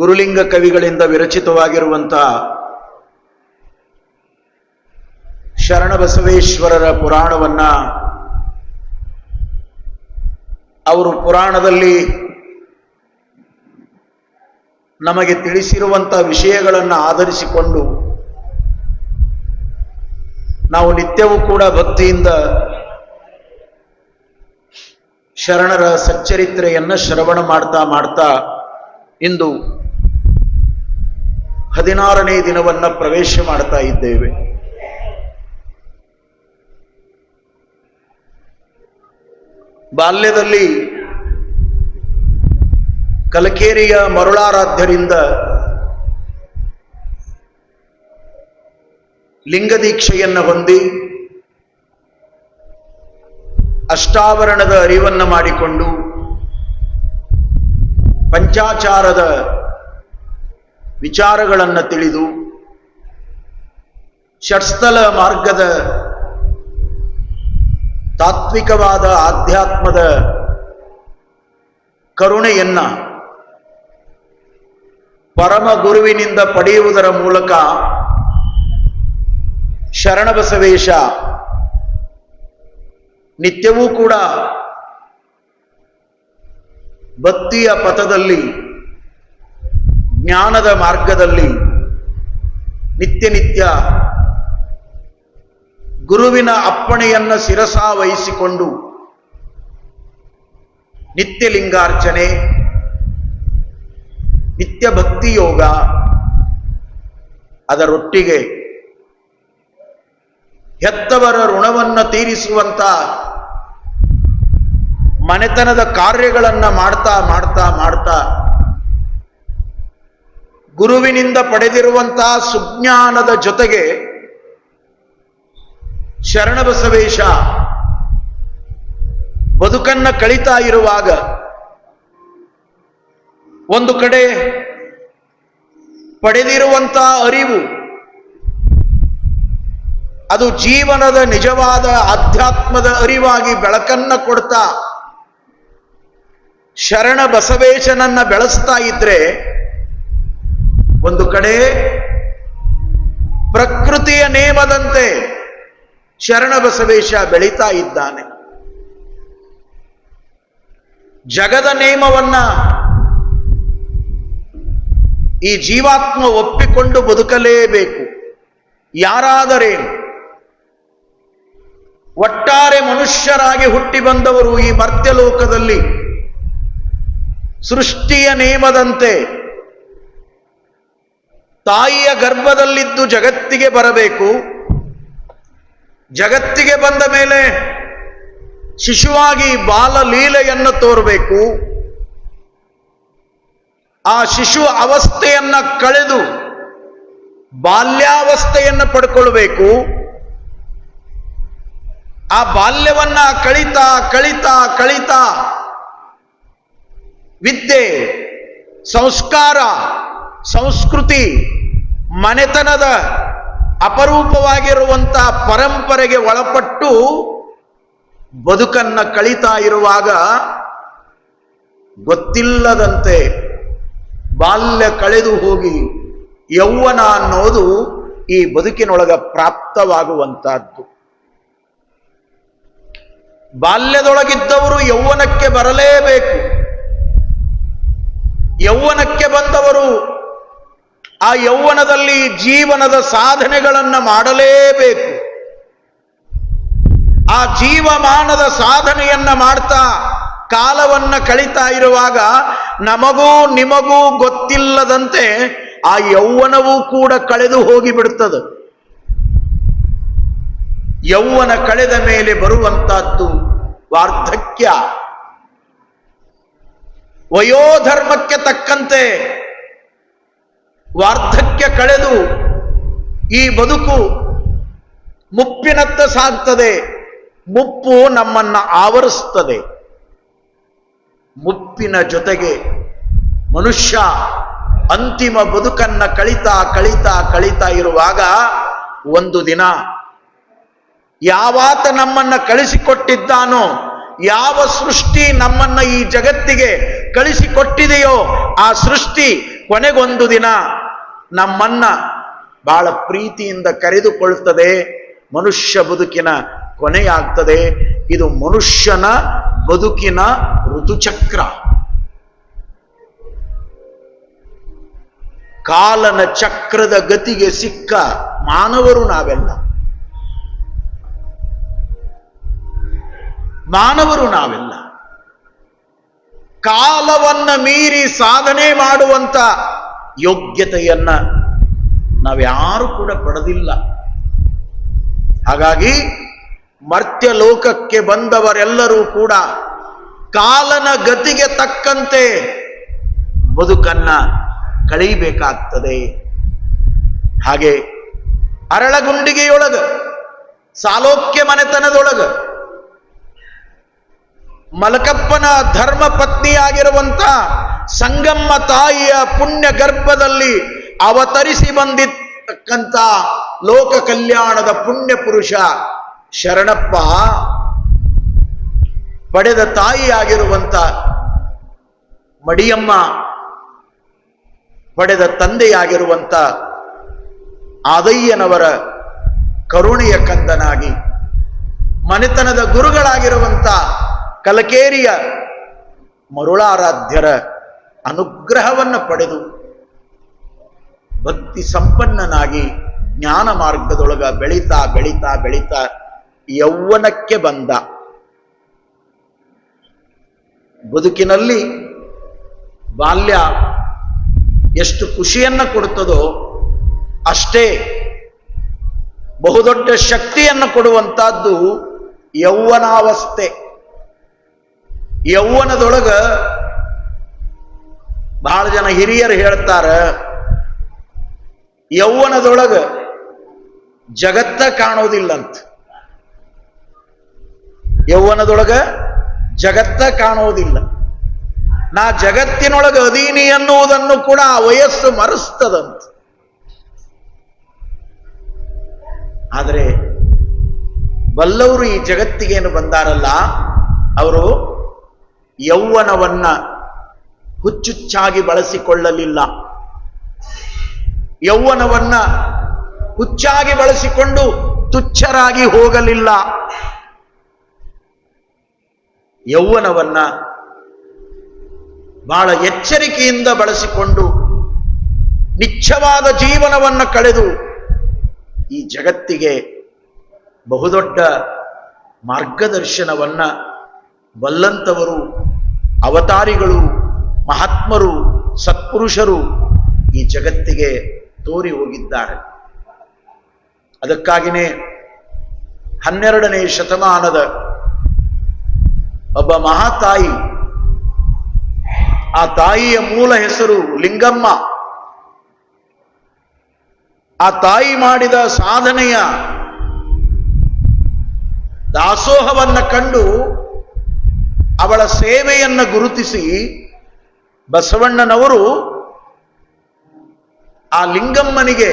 ಗುರುಲಿಂಗ ಕವಿಗಳಿಂದ ವಿರಚಿತವಾಗಿರುವಂತಹ ಶರಣಬಸವೇಶ್ವರರ ಪುರಾಣವನ್ನ ಅವರು ಪುರಾಣದಲ್ಲಿ ನಮಗೆ ತಿಳಿಸಿರುವಂತಹ ವಿಷಯಗಳನ್ನು ಆಧರಿಸಿಕೊಂಡು ನಾವು ನಿತ್ಯವೂ ಕೂಡ ಭಕ್ತಿಯಿಂದ ಶರಣರ ಸಚ್ಚರಿತ್ರೆಯನ್ನು ಶ್ರವಣ ಮಾಡ್ತಾ ಮಾಡ್ತಾ ಇಂದು ಹದಿನಾರನೇ ದಿನವನ್ನ ಪ್ರವೇಶ ಮಾಡ್ತಾ ಇದ್ದೇವೆ. ಬಾಲ್ಯದಲ್ಲಿ ಕಲಕೇರಿಯ ಮರುಳಾರಾಧ್ಯರಿಂದ ಲಿಂಗದೀಕ್ಷೆಯನ್ನ ಹೊಂದಿ ಅಷ್ಟಾವರಣದ ಅರಿವನ್ನ ಮಾಡಿಕೊಂಡು ಪಂಚಾಚಾರದ ವಿಚಾರಗಳನ್ನು ತಿಳಿದು ಷಟ್ಸ್ಥಲ ಮಾರ್ಗದ ತಾತ್ವಿಕವಾದ ಆಧ್ಯಾತ್ಮದ ಕರುಣೆಯನ್ನ ಪರಮ ಗುರುವಿನಿಂದ ಪಡೆಯುವುದರ ಮೂಲಕ ಶರಣಬಸವೇಶ ನಿತ್ಯವೂ ಕೂಡ ಭಕ್ತಿಯ ಪಥದಲ್ಲಿ ಜ್ಞಾನದ ಮಾರ್ಗದಲ್ಲಿ ನಿತ್ಯ ನಿತ್ಯ ಗುರುವಿನ ಅಪ್ಪಣೆಯನ್ನು ಶಿರಸಾ ವಹಿಸಿಕೊಂಡು ನಿತ್ಯ ಲಿಂಗಾರ್ಚನೆ, ನಿತ್ಯ ಭಕ್ತಿ ಯೋಗ, ಅದರೊಟ್ಟಿಗೆ ಹೆತ್ತವರ ಋಣವನ್ನು ತೀರಿಸುವಂತ ಮನೆತನದ ಕಾರ್ಯಗಳನ್ನು ಮಾಡ್ತಾ ಮಾಡ್ತಾ ಮಾಡ್ತಾ ಗುರುವಿನಿಂದ ಪಡೆದಿರುವಂತಹ ಸುಜ್ಞಾನದ ಜೊತೆಗೆ ಶರಣಬಸವೇಶ ಬದುಕನ್ನ ಕಳಿತಾ ಇರುವಾಗ ಒಂದು ಕಡೆ ಪಡೆದಿರುವಂತಹ ಅರಿವು, ಅದು ಜೀವನದ ನಿಜವಾದ ಆಧ್ಯಾತ್ಮದ ಅರಿವಾಗಿ ಬೆಳಕನ್ನ ಕೊಡ್ತಾ ಶರಣ ಬಸವೇಶನನ್ನ ಬೆಳೆಸ್ತಾ ಇದ್ರೆ ಒಂದು ಕಡೆ ಪ್ರಕೃತಿಯ ನೇಮದಂತೆ ಶರಣ ಬಸವೇಶ ಬೆಳೀತಾ ಇದ್ದಾನೆ. ಜಗದ ನೇಮವನ್ನ ಈ ಜೀವಾತ್ಮ ಒಪ್ಪಿಕೊಂಡು ಬದುಕಲೇಬೇಕು. ಯಾರಾದರೇನು? ಒಟ್ಟಾರೆ ಮನುಷ್ಯರಾಗಿ ಹುಟ್ಟಿ ಬಂದವರು ಈ ಮರ್ತ್ಯಲೋಕದಲ್ಲಿ ಸೃಷ್ಟಿಯ ನೇಮದಂತೆ ತಾಯಿಯ ಗರ್ಭದಲ್ಲಿದ್ದು ಜಗತ್ತಿಗೆ ಬರಬೇಕು. ಜಗತ್ತಿಗೆ ಬಂದ ಮೇಲೆ ಶಿಶುವಾಗಿ ಬಾಲಲೀಲೆಯನ್ನು ತೋರಬೇಕು. ಆ ಶಿಶು ಅವಸ್ಥೆಯನ್ನ ಕಳೆದು ಬಾಲ್ಯಾವಸ್ಥೆಯನ್ನು ಪಡ್ಕೊಳ್ಬೇಕು. ಆ ಬಾಲ್ಯವನ್ನ ಕಳಿತಾ ಕಳಿತಾ ಕಳಿತಾ ವಿದ್ಯೆ, ಸಂಸ್ಕಾರ ಸಂಸ್ಕೃತಿ ಮನೆತನದ ಅಪರೂಪವಾಗಿರುವಂತಹ ಪರಂಪರೆಗೆ ಒಳಪಟ್ಟು ಬದುಕನ್ನ ಕಳೀತಾ ಇರುವಾಗ ಗೊತ್ತಿಲ್ಲದಂತೆ ಬಾಲ್ಯ ಕಳೆದು ಹೋಗಿ ಯೌವನ ಅನ್ನೋದು ಈ ಬದುಕಿನೊಳಗ ಪ್ರಾಪ್ತವಾಗುವಂತಹದ್ದು ಬಾಲ್ಯದೊಳಗಿದ್ದವರು ಯೌವನಕ್ಕೆ ಬರಲೇಬೇಕು. ಯೌವನಕ್ಕೆ ಬಂದವರು ಆ ಯೌವನದಲ್ಲಿ ಜೀವನದ ಸಾಧನೆಗಳನ್ನ ಮಾಡಲೇಬೇಕು. ಆ ಜೀವಮಾನದ ಸಾಧನೆಯನ್ನ ಮಾಡ್ತಾ ಕಾಲವನ್ನ ಕಳಿತಾ ಇರುವಾಗ ನಮಗೂ ನಿಮಗೂ ಗೊತ್ತಿಲ್ಲದಂತೆ ಆ ಯೌವನವೂ ಕೂಡ ಕಳೆದು ಹೋಗಿ ಬಿಡುತ್ತದೆ ಯೌವನ ಕಳೆದ ಮೇಲೆ ಬರುವಂತಹದ್ದು ವಾರ್ಧಕ್ಯ. ವಯೋಧರ್ಮಕ್ಕೆ ತಕ್ಕಂತೆ ವಾರ್ಧಕ್ಯ ಕಳೆದು ಈ ಬದುಕು ಮುಪ್ಪಿನತ್ತ ಸಾಗ್ತದೆ ಮುಪ್ಪು ನಮ್ಮನ್ನ ಆವರಿಸ್ತದೆ. ಮುಪ್ಪಿನ ಜೊತೆಗೆ ಮನುಷ್ಯ ಅಂತಿಮ ಬದುಕನ್ನ ಕಳಿತಾ ಕಳಿತಾ ಕಳಿತಾ ಇರುವಾಗ ಒಂದು ದಿನ ಯಾವಾತ ನಮ್ಮನ್ನ ಕಳಿಸಿಕೊಟ್ಟಿದ್ದಾನೋ, ಯಾವ ಸೃಷ್ಟಿ ನಮ್ಮನ್ನ ಈ ಜಗತ್ತಿಗೆ ಕಳಿಸಿಕೊಟ್ಟಿದೆಯೋ, ಆ ಸೃಷ್ಟಿ ಕೊನೆಗೊಂದು ದಿನ ನಮ್ಮನ್ನ ಬಹಳ ಪ್ರೀತಿಯಿಂದ ಕರೆದುಕೊಳ್ಳುತ್ತದೆ. ಮನುಷ್ಯ ಬದುಕಿನ ಕೊನೆಯಾಗ್ತದೆ. ಇದು ಮನುಷ್ಯನ ಬದುಕಿನ ಋತುಚಕ್ರ. ಕಾಲನ ಚಕ್ರದ ಗತಿಗೆ ಸಿಕ್ಕ ಮಾನವರು ನಾವೆಲ್ಲ. ಮಾನವರು ನಾವೆಲ್ಲ. ಕಾಲವನ್ನ ಮೀರಿ ಸಾಧನೆ ಮಾಡುವಂತ ಯೋಗ್ಯತೆಯನ್ನ ನಾವ್ಯಾರು ಕೂಡ ಪಡೆದಿಲ್ಲ. ಹಾಗಾಗಿ ಮರ್ತ್ಯ ಲೋಕಕ್ಕೆ ಬಂದವರೆಲ್ಲರೂ ಕೂಡ ಕಾಲನ ಗತಿಗೆ ತಕ್ಕಂತೆ ಬದುಕನ್ನ ಕಳೀಬೇಕಾಗ್ತದೆ. ಹಾಗೆ ಅರಳಗುಂಡಿಗೆಯೊಳಗ, ಸಾಲೋಕ್ಯ ಮನೆತನದೊಳಗ, ಮಲಕಪ್ಪನ ಧರ್ಮ ಪತ್ನಿಯಾಗಿರುವಂತ ಸಂಗಮ್ಮ ತಾಯಿಯ ಪುಣ್ಯ ಗರ್ಭದಲ್ಲಿ ಅವತರಿಸಿ ಬಂದಿರ್ತಕ್ಕಂಥ ಲೋಕ ಕಲ್ಯಾಣದ ಪುಣ್ಯ ಪುರುಷ ಶರಣಪ್ಪ ಪಡೆದ ತಾಯಿಯಾಗಿರುವಂಥ ಮಡಿಯಮ್ಮ ಪಡೆದ ತಂದೆಯಾಗಿರುವಂಥ ಆದಯ್ಯನವರ ಕರುಣೆಯ ಕಂದನಾಗಿ ಮನೆತನದ ಗುರುಗಳಾಗಿರುವಂಥ ಕಲಕೇರಿಯ ಮರುಳಾರಾಧ್ಯರ ಅನುಗ್ರಹವನ್ನು ಪಡೆದು ಭಕ್ತಿ ಸಂಪನ್ನನಾಗಿ ಜ್ಞಾನ ಮಾರ್ಗದೊಳಗ ಬೆಳೀತಾ ಬೆಳೀತಾ ಬೆಳೀತಾ ಯೌವನಕ್ಕೆ ಬಂದ. ಬದುಕಿನಲ್ಲಿ ಬಾಲ್ಯ ಎಷ್ಟು ಖುಷಿಯನ್ನು ಕೊಡುತ್ತದೋ ಅಷ್ಟೇ ಬಹುದೊಡ್ಡ ಶಕ್ತಿಯನ್ನು ಕೊಡುವಂತಹದ್ದು ಯೌವನಾವಸ್ಥೆ. ಯೌವನದೊಳಗ ಬಹಳ ಜನ ಹಿರಿಯರು ಹೇಳ್ತಾರ, ಯೌವನದೊಳಗ ಜಗತ್ತ ಕಾಣೋದಿಲ್ಲಂತ. ಯೌವನದೊಳಗ ಜಗತ್ತ ಕಾಣೋದಿಲ್ಲ. ನಾ ಜಗತ್ತಿನೊಳಗ ಅದೀನಿ ಅನ್ನುವುದನ್ನು ಕೂಡ ಆ ವಯಸ್ಸು ಮರೆಸ್ತದಂತ. ಆದರೆ ಬಲ್ಲವರು ಈ ಜಗತ್ತಿಗೇನು ಬಂದಾರಲ್ಲ, ಅವರು ಯೌವನವನ್ನ ಹುಚ್ಚುಚ್ಚಾಗಿ ಬಳಸಿಕೊಳ್ಳಲಿಲ್ಲ. ಯೌವನವನ್ನ ಹುಚ್ಚಾಗಿ ಬಳಸಿಕೊಂಡು ತುಚ್ಛರಾಗಿ ಹೋಗಲಿಲ್ಲ. ಯೌವನವನ್ನ ಬಹಳ ಎಚ್ಚರಿಕೆಯಿಂದ ಬಳಸಿಕೊಂಡು ನಿಚ್ಚವಾದ ಜೀವನವನ್ನ ಕಳೆದು ಈ ಜಗತ್ತಿಗೆ ಬಹುದೊಡ್ಡ ಮಾರ್ಗದರ್ಶನವನ್ನ ಬಲ್ಲಂತವರು ಅವತಾರಿಗಳು ಮಹಾತ್ಮರು, ಸತ್ಪುರುಷರು ಈ ಜಗತ್ತಿಗೆ ತೋರಿ ಹೋಗಿದ್ದಾರೆ. ಅದಕ್ಕಾಗಿನೇ ಹನ್ನೆರಡನೇ ಶತಮಾನದ ಒಬ್ಬ ಮಹಾತಾಯಿ, ಆ ತಾಯಿಯ ಮೂಲ ಹೆಸರು ಲಿಂಗಮ್ಮ. ಆ ತಾಯಿ ಮಾಡಿದ ಸಾಧನೆಯ ದಾಸೋಹವನ್ನ ಕಂಡು ಅವಳ ಸೇವೆಯನ್ನ ಗುರುತಿಸಿ ಬಸವಣ್ಣನವರು ಆ ಲಿಂಗಮ್ಮನಿಗೆ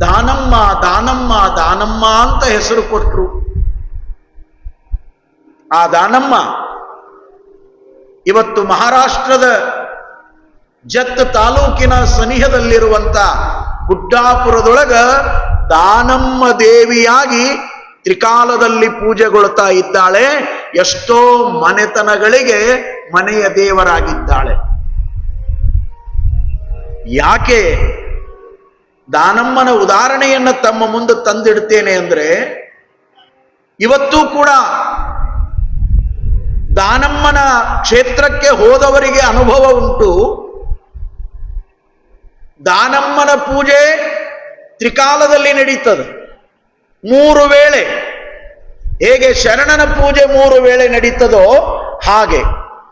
ದಾನಮ್ಮ ದಾನಮ್ಮ ದಾನಮ್ಮ ಅಂತ ಹೆಸರು ಕೊಟ್ಟರು ಆ ದಾನಮ್ಮ ಇವತ್ತು ಮಹಾರಾಷ್ಟ್ರದ ಜತ್ ತಾಲೂಕಿನ ಸನಿಹದಲ್ಲಿರುವಂತ ಗುಡ್ಡಾಪುರದೊಳಗ ದಾನಮ್ಮ ದೇವಿಯಾಗಿ ತ್ರಿಕಾಲದಲ್ಲಿ ಪೂಜೆಗೊಳ್ತಾ ಇದ್ದಾಳೆ. ಎಷ್ಟೋ ಮನೆತನಗಳಿಗೆ ಮನೆಯ ದೇವರಾಗಿದ್ದಾಳೆ. ಯಾಕೆ ದಾನಮ್ಮನ ಉದಾಹರಣೆಯನ್ನು ತಮ್ಮ ಮುಂದೆ ತಂದಿಡ್ತೇನೆ ಅಂದ್ರೆ ಇವತ್ತೂ ಕೂಡ ದಾನಮ್ಮನ ಕ್ಷೇತ್ರಕ್ಕೆ ಹೋದವರಿಗೆ ಅನುಭವ ಉಂಟು. ದಾನಮ್ಮನ ಪೂಜೆ ತ್ರಿಕಾಲದಲ್ಲಿ ನಡೀತದೆ. ಮೂರು ವೇಳೆ. ಹೇಗೆ ಶರಣನ ಪೂಜೆ ಮೂರು ವೇಳೆ ನಡೀತದೋ ಹಾಗೆ.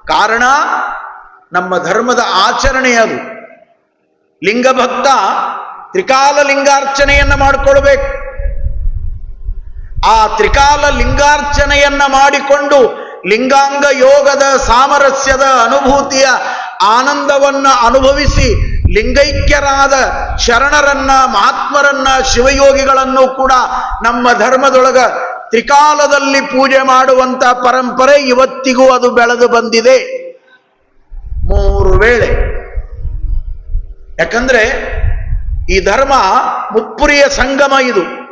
ಕಾರಣ ನಮ್ಮ ಧರ್ಮದ ಆಚರಣೆ ಅದು. ಲಿಂಗಭಕ್ತ ತ್ರಿಕಾಲ ಲಿಂಗಾರ್ಚನೆಯನ್ನ ಮಾಡಿಕೊಳ್ಬೇಕು. ಆ ತ್ರಿಕಾಲ ಲಿಂಗಾರ್ಚನೆಯನ್ನ ಮಾಡಿಕೊಂಡು ಲಿಂಗಾಂಗ ಯೋಗದ ಸಾಮರಸ್ಯದ ಅನುಭೂತಿಯ ಆನಂದವನ್ನ ಅನುಭವಿಸಿ ಲಿಂಗೈಕ್ಯರಾದ ಶರಣರನ್ನ, ಮಹಾತ್ಮರನ್ನ, ಶಿವಯೋಗಿಗಳನ್ನು ಕೂಡ ನಮ್ಮ ಧರ್ಮದೊಳಗ ತ್ರಿಕಾಲದಲ್ಲಿ ಪೂಜೆ ಮಾಡುವಂತ ಪರಂಪರೆ ಇವತ್ತಿಗೂ ಅದು ಬೆಳೆದು ಬಂದಿದೆ. ಮೂರು ವೇಳೆ ಯಾಕಂದ್ರೆ ಈ ಧರ್ಮ ಮುತ್ಪುರಿಯ ಸಂಗಮ ಇದು.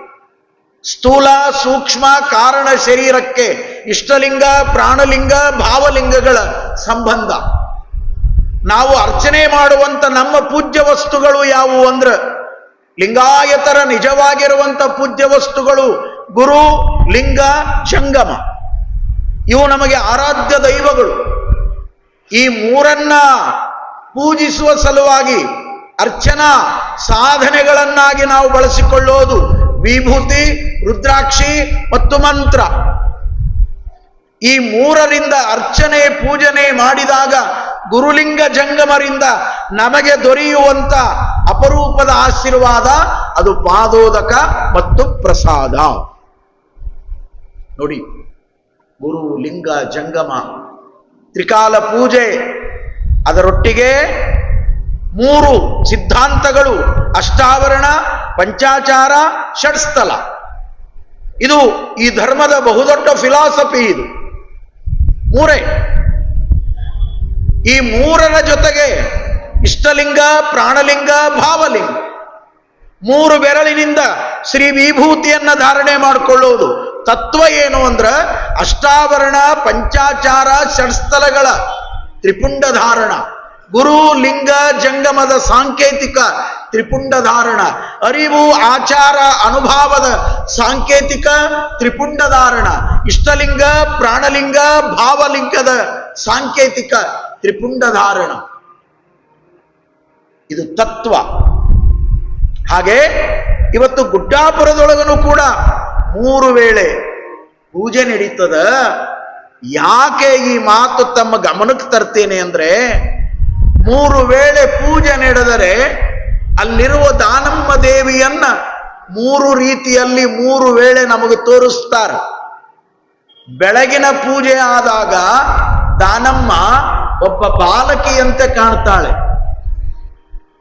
ಸ್ಥೂಲ, ಸೂಕ್ಷ್ಮ, ಕಾರಣ ಶರೀರಕ್ಕೆ ಇಷ್ಟಲಿಂಗ, ಪ್ರಾಣಲಿಂಗ, ಭಾವಲಿಂಗಗಳ ಸಂಬಂಧ. ನಾವು ಅರ್ಚನೆ ಮಾಡುವಂತ ನಮ್ಮ ಪೂಜ್ಯ ವಸ್ತುಗಳು ಯಾವುವು ಅಂದ್ರ ಲಿಂಗಾಯತರ ನಿಜವಾಗಿರುವಂತ ಪೂಜ್ಯ ವಸ್ತುಗಳು ಗುರು, ಲಿಂಗ, ಜಂಗಮ. ಇವು ನಮಗೆ ಆರಾಧ್ಯ ದೈವಗಳು. ಈ ಮೂರನ್ನ ಪೂಜಿಸುವ ಸಲುವಾಗಿ ಅರ್ಚನಾ ಸಾಧನೆಗಳನ್ನಾಗಿ ನಾವು ಬಳಸಿಕೊಳ್ಳೋದು ವಿಭೂತಿ, ರುದ್ರಾಕ್ಷಿ ಮತ್ತು ಮಂತ್ರ. ಈ ಮೂರರಿಂದ ಅರ್ಚನೆ, ಪೂಜನೆ ಮಾಡಿದಾಗ ಗುರುಲಿಂಗ ಜಂಗಮರಿಂದ ನಮಗೆ ದೊರೆಯುವಂತ ಅಪರೂಪದ ಆಶೀರ್ವಾದ, ಅದು ಪಾದೋದಕ ಮತ್ತು ಪ್ರಸಾದ. ನೋಡಿ, ಗುರು ಲಿಂಗ ಜಂಗಮ, ತ್ರಿಕಾಲ ಪೂಜೆ ಅದರೊಟ್ಟಿಗೆ ಮೂರು ಸಿದ್ಧಾಂತಗಳು. ಅಷ್ಟಾವರಣ, ಪಂಚಾಚಾರ, ಷಡ್ಸ್ಥಲ. ಇದು ಈ ಧರ್ಮದ ಬಹುದೊಡ್ಡ ಫಿಲಾಸಫಿ ಇದು. ಮೂರೇ, ಈ ಮೂರರ ಜೊತೆಗೆ ಇಷ್ಟಲಿಂಗ, ಪ್ರಾಣಲಿಂಗ, ಭಾವಲಿಂಗ. ಮೂರು ಬೆರಳಿನಿಂದ ಶ್ರೀ ವಿಭೂತಿಯನ್ನ ಧಾರಣೆ ಮಾಡಿಕೊಳ್ಳುವುದು ತತ್ವ ಏನು ಅಂದ್ರ ಅಷ್ಟಾವರಣ, ಪಂಚಾಚಾರ, ಷಡ್ಸ್ಥಲಗಳ ತ್ರಿಪುಂಡ ಧಾರಣ. ಗುರು ಲಿಂಗ ಜಂಗಮದ ಸಾಂಕೇತಿಕ ತ್ರಿಪುಂಡ ಧಾರಣ ಅರಿವು, ಆಚಾರ, ಅನುಭಾವದ ಸಾಂಕೇತಿಕ ತ್ರಿಪುಂಡ ಧಾರಣ ಇಷ್ಟಲಿಂಗ, ಪ್ರಾಣಲಿಂಗ, ಭಾವಲಿಂಗದ ಸಾಂಕೇತಿಕ ತ್ರಿಪುಂಡ ಧಾರಣ ಇದು ತತ್ವ. ಹಾಗೆ ಇವತ್ತು ಗುಡ್ಡಾಪುರದೊಳಗನು ಕೂಡ ಮೂರು ವೇಳೆ ಪೂಜೆ ನಡೀತದ. ಯಾಕೆ ಈ ಮಾತು ತಮ್ಮ ಗಮನಕ್ಕೆ ತರ್ತೇನೆ ಅಂದ್ರೆ ಮೂರು ವೇಳೆ ಪೂಜೆ ನಡೆದರೆ ಅಲ್ಲಿರುವ ದಾನಮ್ಮ ದೇವಿಯನ್ನ ಮೂರು ರೀತಿಯಲ್ಲಿ ಮೂರು ವೇಳೆ ನಮಗೆ ತೋರಿಸ್ತಾರೆ. ಬೆಳಗಿನ ಪೂಜೆ ಆದಾಗ ದಾನಮ್ಮ ಒಬ್ಬ ಬಾಲಕಿಯಂತೆ ಕಾಣ್ತಾಳೆ.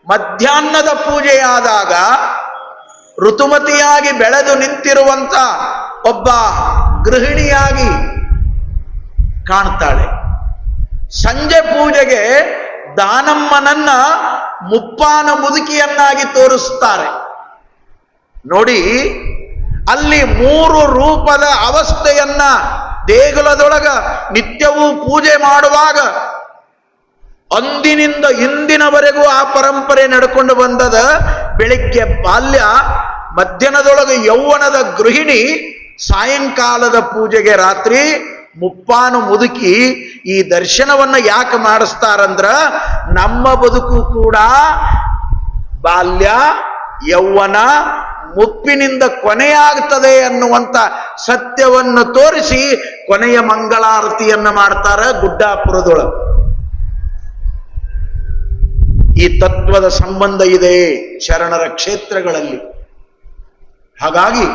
ಮಧ್ಯಾಹ್ನದ ಪೂಜೆಯಾದಾಗ ಋತುಮತಿಯಾಗಿ ಬೆಳೆದು ನಿಂತಿರುವಂತ ಒಬ್ಬ ಗೃಹಿಣಿಯಾಗಿ ಕಾಣ್ತಾಳೆ. ಸಂಜೆ ಪೂಜೆಗೆ ದಾನಮ್ಮನನ್ನ ಮುಪ್ಪಾನ ಮುದುಕಿಯನ್ನಾಗಿ ತೋರಿಸ್ತಾರೆ. ನೋಡಿ, ಅಲ್ಲಿ ಮೂರು ರೂಪದ ಅವಸ್ಥೆಯನ್ನ ದೇಗುಲದೊಳಗ ನಿತ್ಯವೂ ಪೂಜೆ ಮಾಡುವಾಗ ಅಂದಿನಿಂದ ಇಂದಿನವರೆಗೂ ಆ ಪರಂಪರೆ ನಡ್ಕೊಂಡು ಬಂದದ ಬೆಳಿಗ್ಗೆ ಬಾಲ್ಯ, ಮಧ್ಯಾಹ್ನದೊಳಗೆ ಯೌವನದ ಗೃಹಿಣಿ, ಸಾಯಂಕಾಲದ ಪೂಜೆಗೆ ರಾತ್ರಿ ಮುಪ್ಪಾನು ಮುದುಕಿ ಈ ದರ್ಶನವನ್ನ ಯಾಕೆ ಮಾಡಿಸ್ತಾರಂದ್ರ ನಮ್ಮ ಬದುಕು ಕೂಡ ಬಾಲ್ಯ, ಯೌವನ ಮುಪ್ಪಿನಿಂದ ಕೊನೆಯಾಗ್ತದೆ ಅನ್ನುವಂತ ಸತ್ಯವನ್ನು ತೋರಿಸಿ ಕೊನೆಯ ಮಂಗಳಾರತಿಯನ್ನು ಮಾಡ್ತಾರ ಗುಡ್ಡಾಪುರದೊಳಗೆ. ಈ ತತ್ವದ ಸಂಬಂಧ ಇದೆ ಶರಣರ ಕ್ಷೇತ್ರಗಳಲ್ಲಿ. ಹಾಗಾಗಿ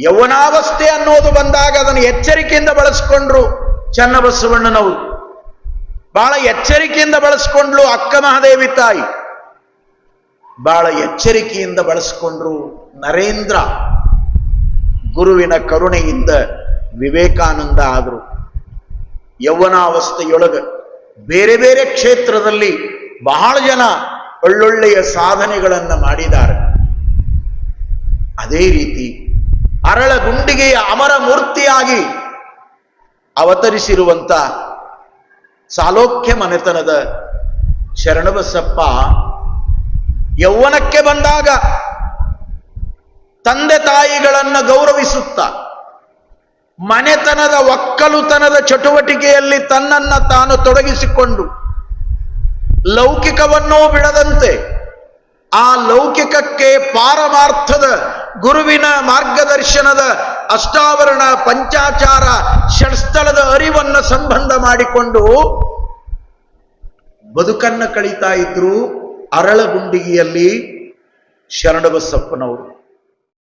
ಯೌವನಾವಸ್ಥೆ ಅನ್ನೋದು ಬಂದಾಗ ಅದನ್ನು ಎಚ್ಚರಿಕೆಯಿಂದ ಬಳಸ್ಕೊಂಡ್ರು ಚನ್ನಬಸವಣ್ಣನವರು. ಬಹಳ ಎಚ್ಚರಿಕೆಯಿಂದ ಬಳಸ್ಕೊಂಡ್ಲು ಅಕ್ಕ ಮಹಾದೇವಿ ತಾಯಿ. ಬಹಳ ಎಚ್ಚರಿಕೆಯಿಂದ ಬಳಸ್ಕೊಂಡ್ರು ನರೇಂದ್ರ. ಗುರುವಿನ ಕರುಣೆಯಿಂದ ವಿವೇಕಾನಂದ ಆದರು. ಯೌವನಾವಸ್ಥೆಯೊಳಗೆ ಬೇರೆ ಬೇರೆ ಕ್ಷೇತ್ರದಲ್ಲಿ ಬಹಳ ಜನ ಒಳ್ಳೊಳ್ಳೆಯ ಸಾಧನೆಗಳನ್ನು ಮಾಡಿದ್ದಾರೆ. ಅದೇ ರೀತಿ ಅರಳಗುಂಡಿಗೆಯ ಅಮರ ಮೂರ್ತಿಯಾಗಿ ಅವತರಿಸಿರುವಂತ ಸಾಲೋಕ್ಯ ಮನೆತನದ ಶರಣಬಸಪ್ಪ ಯೌವನಕ್ಕೆ ಬಂದಾಗ ತಂದೆ ತಾಯಿಗಳನ್ನ ಗೌರವಿಸುತ್ತ ಮನೆತನದ ಒಕ್ಕಲುತನದ ಚಟುವಟಿಕೆಯಲ್ಲಿ ತನ್ನನ್ನ ತಾನು ತೊಡಗಿಸಿಕೊಂಡು ಲೌಕಿಕವನ್ನೂ ಬಿಡದಂತೆ ಆ ಲೌಕಿಕಕ್ಕೆ ಪಾರಮಾರ್ಥದ ಗುರುವಿನ ಮಾರ್ಗದರ್ಶನದ ಅಷ್ಟಾವರಣ ಪಂಚಾಚಾರ ಷಡ್ಸ್ಥಳದ ಅರಿವನ್ನ ಸಂಬಂಧ ಮಾಡಿಕೊಂಡು ಬದುಕನ್ನ ಕಳೀತಾ ಇದ್ರು ಅರಳಗುಂಡಿಗೆಯಲ್ಲಿ ಶರಣಬಸಪ್ಪನವರು.